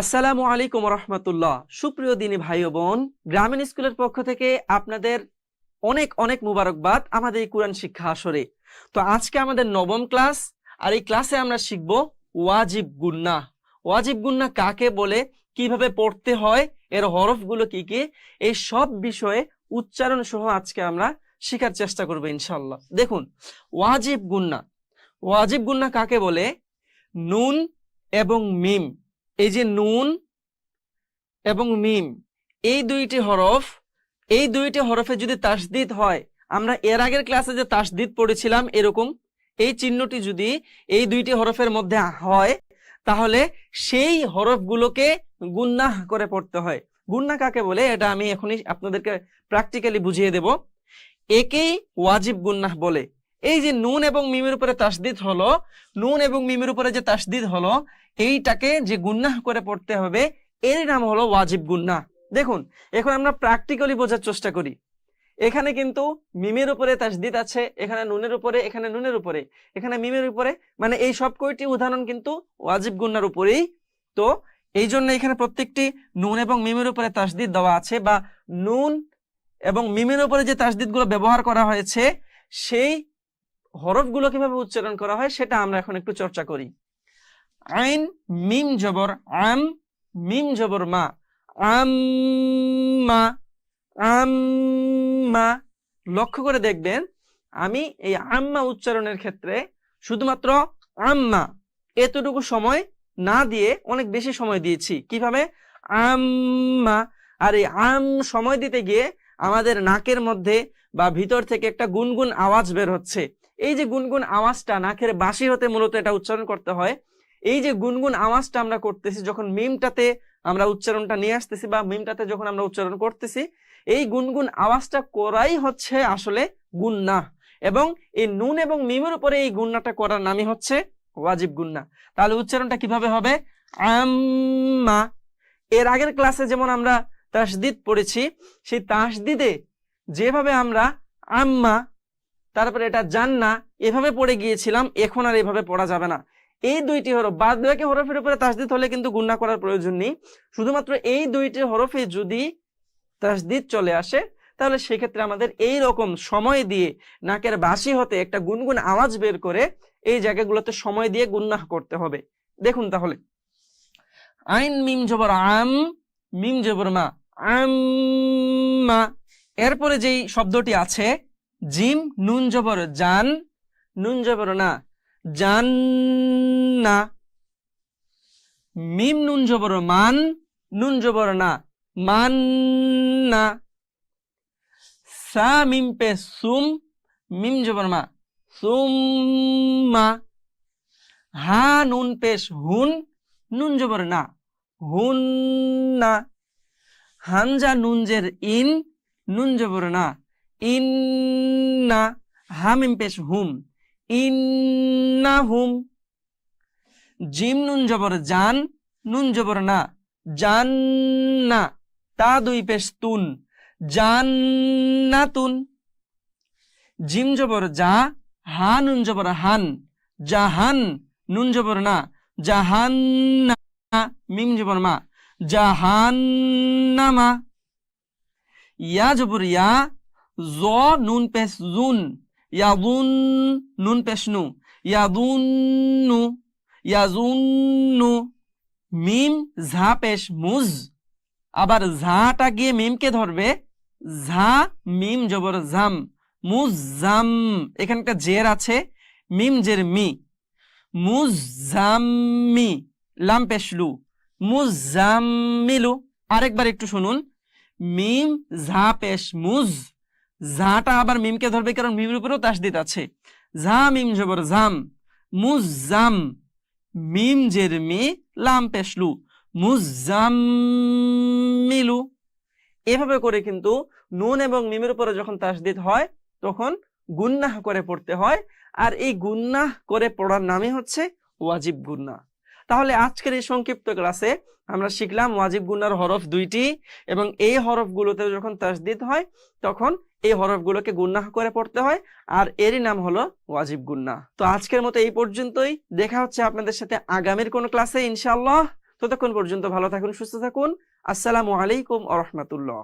আসসালামু আলাইকুম রহমতুল্লাহ সুপ্রিয় দিনী ভাই বোন, গ্রামীণ স্কুলের পক্ষ থেকে আপনাদের অনেক অনেক মুবারকবাদ আমাদের এই কোরআন শিক্ষা আসরে। তো আজকে আমাদের নবম ক্লাস, আর এই ক্লাসে আমরা শিখব ওয়াজিব গুন্না। ওয়াজিব গুন্না কাকে বলে, কীভাবে পড়তে হয়, এর হরফগুলো কি কি, এই সব বিষয়ে উচ্চারণ সহ আজকে আমরা শেখার চেষ্টা করব ইনশাল্লাহ দেখুন, ওয়াজিব গুন্না। ওয়াজিব গুন্না কাকে বলে? নুন এবং মিম। এই যে নুন এবং মিম, এই দুইটি হরফ, এই দুইটি হরফে যদি তাসদিদ হয়, আমরা এর আগের ক্লাসে যে তাসদিদ পড়েছিলাম এরকম, এই চিহ্নটি যদি এই দুইটি হরফের মধ্যে হয়, তাহলে সেই হরফগুলোকে গুন্নাহ করে পড়তে হয়। গুন্না কাকে বলে? এটা আমি এখনই আপনাদেরকে প্র্যাকটিক্যালি বুঝিয়ে দেব। একেই ওয়াজিব গুন্নাহ বলে। এই যে নুন এবং মিমের উপরে তাসদিদ হলো, নুন এবং মিমের উপরে যে তাসদিদ হলো, এইটাকে যে গুন্নাহ করে পড়তে হবে, এর নাম হলো ওয়াজিব গুন্নাহ। দেখুন, এখন আমরা প্র্যাকটিক্যালি বোঝার চেষ্টা করি। এখানে কিন্তু মিমের উপরে তাসদিদ আছে, এখানে নুনের উপরে, এখানে নুনের উপরে, এখানে মিমের উপরে মানে এই সব কয়টি উদাহরণ কিন্তু ওয়াজিব গুন্নার উপরেই। তো এই জন্য এখানে প্রত্যেকটি নুন এবং মিমের উপরে তাসদিদ দেওয়া আছে, বা নুন এবং মিমের উপরে যে তাসদিদগুলো ব্যবহার করা হয়েছে, সেই হরফগুলো কীভাবে উচ্চারণ করা হয় সেটা আমরা এখন একটু চর্চা করি। আইন, মিম জবর, আম, মিম জবর, মা। আম্মা আম্মা লক্ষ্য করে দেখবেন, আমি এই আম্মা উচ্চারণের ক্ষেত্রে শুধুমাত্র আম্মা এতটুকু সময় না দিয়ে অনেক বেশি সময় দিয়েছি। কীভাবে? আম্মা আর এই আম সময় দিতে গিয়ে আমাদের নাকের মধ্যে বা ভিতর থেকে একটা গুনগুন আওয়াজ বের হচ্ছে। এই যে গুনগুন আওয়াজটা নাকের বাসি হতে মূলত এটা উচ্চারণ করতে হয়, এই যে গুনগুন আওয়াজটা আমরা করতেছি, যখন মিমটাতে আমরা উচ্চারণটা নিয়ে আসতেছি বা মিমটাতে যখন আমরা উচ্চারণ করতেছি, এই গুনগুন আওয়াজটা করাই হচ্ছে আসলে গুন্না এবং এই নুন এবং মিমের উপরে এই গুন্নাটা করার নামই হচ্ছে ওয়াজিব গুন্না। তাহলে উচ্চারণটা কীভাবে হবে? আম্মা। এর আগের ক্লাসে যেমন আমরা তাসদিদ পড়েছি, সেই তাসদিদে যেভাবে আমরা আম্মা তারপরে এটা জান্না এভাবে পড়ে গিয়েছিলাম, এখন আর এভাবে পড়া যাবে না। এই দুইটি হরফ বাদ বাকি হরফের উপরে তাসদিদ হলে কিন্তু গুন্না করার প্রয়োজন নেই। শুধুমাত্র এই দুইটি হরফে যদি তাসদিদ চলে আসে, তাহলে সেক্ষেত্রে আমাদের এই রকম সময় দিয়ে নাকের বাসি হতে একটা গুনগুন আওয়াজ বের করে এই জায়গাগুলোতে সময় দিয়ে গুন্নাহ করতে হবে। দেখুন তাহলে। আইন মিম জবর আম, মিম জবর মা, আম্মা। এরপরে যেই শব্দটি আছে জিম নুন জবর জান, নুন জবর না জান্না মিম নুন জবর মান, নুন জবর না মান্না সা মিম পে সুম, মিম জবর মা সুম্মা হা নুন পেশ হুন, নুন জবর না হুন্না হানজা নুনজের ইন, নুন জবর না। ইন্না হামিম পেশ হুম ইন্না হুম জিম নুন জবর জান নুন জবর না জান্না তা দুই পেশ তুন জান্নাতুন জিম জবর যা হা নুন জবর হান জাহান নুন জবর না জাহান্না মিম জবর মা জাহান্নামা ইয়া জবর ইয়া জ নুন পেশ জুন ইয়াদুন নুন পেশ নু ইয়াদুন্নু ইয়াজুন্নু মিম ঝা পেশ মুজ। আবার ঝাটা গিয়ে মিমকে ধরবে, ঝা মিম জবর জাম মুজাম এখানে একটা জের আছে, মিম জের মি মুজাম্মি লাম পেশলু মুজাম্মিলু আরেকবার একটু শুনুন, মিম ঝা পেশ মুজ ঝাটা আবার মিমকে ধরবে কারণ মিমের উপরেও তাসদিদ আছে। ঝা মিম জবর জাম মুজাম মিম জের মি, লাম পেশলু মুজাম্মিলু এভাবে করে কিন্তু নুন এবং মিমের উপরে যখন তাসদিদ হয়, তখন গুন্নাহ করে পড়তে হয়। আর এই গুন্নাহ করে পড়ার নামই হচ্ছে ওয়াজিব গুন্না তাহলে আজকের এই সংক্ষিপ্ত ক্লাসে আমরা শিখলাম ওয়াজিব গুন্নার হরফ দুইটি এবং এই হরফগুলোতে যখন তাসদিদ হয়, তখন এই হরফগুলোকে গুন্নাহ করে পড়তে হয় আর এরই নাম হলো ওয়াজিব গুন্না তো আজকের মতো এই পর্যন্তই। দেখা হচ্ছে আপনাদের সাথে আগামীর কোন ক্লাসে ইনশাল্লাহ ততক্ষণ পর্যন্ত ভালো থাকুন, সুস্থ থাকুন। আসসালামু আলাইকুম আ রহমতুল্লাহ।